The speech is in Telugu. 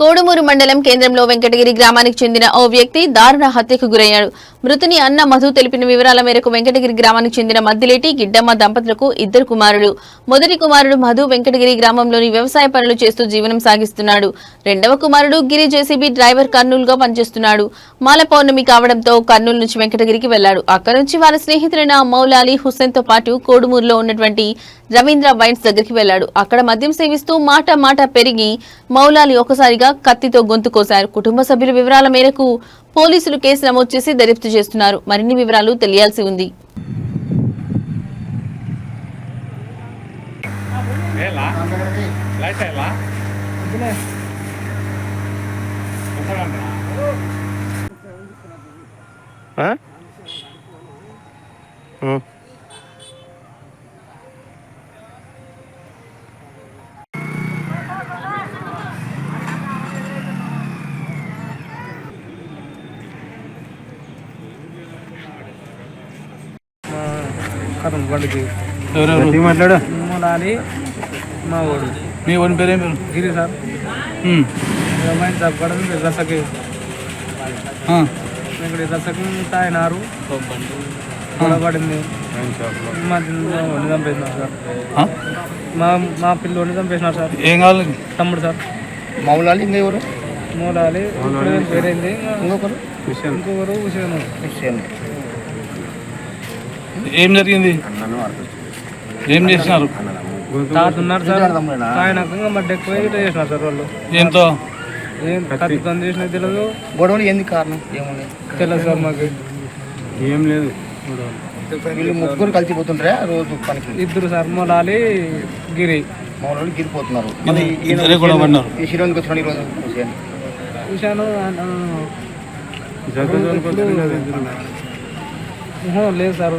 కోడుమూరు మండలం కేంద్రంలో వెంకటగిరి గ్రామానికి చెందిన ఓ వ్యక్తి దారుణ హత్యకు గురయ్యాడు. మృతుని అన్న మధు తెలిపిన వివరాల మేరకు వెంకటగిరి గ్రామానికి చెందిన మద్దిలేటి గిడ్డమ్మ దంపతులకు ఇద్దరు కుమారులు. మొదటి కుమారుడు మధు వెంకటగిరి గ్రామంలోని వ్యవసాయ పనులు చేస్తూ జీవనం సాగిస్తున్నాడు. రెండవ కుమారుడు గిరి జేసీబీ డ్రైవర్ కర్నూలుగా పనిచేస్తున్నాడు. మాల పౌర్ణమి కావడంతో కర్నూలు నుంచి వెంకటగిరికి వెళ్ళాడు. అక్కడి నుంచి వారి స్నేహితులైన మౌలాలి హుస్సేన్తో పాటు కోడుమూరులో ఉన్నటువంటి రవీంద్ర వైన్స్ దగ్గరికి వెళ్ళాడు. అక్కడ మద్యం సేవిస్తూ మాట మాట పెరిగి మౌలాలి ఒకసారిగా కత్తితో గొంతు కోశారు. కుటుంబ సభ్యుల వివరాల మేరకు పోలీసులు కేసు నమోదు చేసి దర్యాప్తు చేస్తున్నారు. మరిన్ని వివరాలు తెలియాల్సి ఉంది. లైట్ కథం బండికి ఎవరెవరు? మాట్లాడు. లాలి మా వాడు. మీ ఓన్ పేరేం పేరు? గిరి సార్. ఇక్కడ గొడవపడింది మా పిల్లోని చంపేసినారు సార్? మా మా పిల్లోని చంపేసినారు సార్. ఏం కావాలి? తమ్ముడు సార్. మౌలాలి ఇంకా ఎవరు? మూలాలి పేరైంది? ఇంకొకరు? ఇంకొకరు హుసేను ఏం జరిగింది? ఏం చేసినారు? తాతున్నారు సార్. ఇట్లా చేసినారు వాళ్ళు. ఏంతో? ఏం కత్తితో చేసిన తెలియదు గొడవలు ఎందుకు కారణం? ఏముంది? తెలియదు సార్ మాకు. ఏం లేదు. వీళ్ళు ముగ్గురు కలిసిపోతుంటారా రోజు పనికి? ఇద్దరు సార్ మొలాలి గిరి. మౌలాలు గిరిపోతున్నారు. ఈ శిరోనికి వచ్చిన ఈరోజు హుసేన్. లేదు సార్.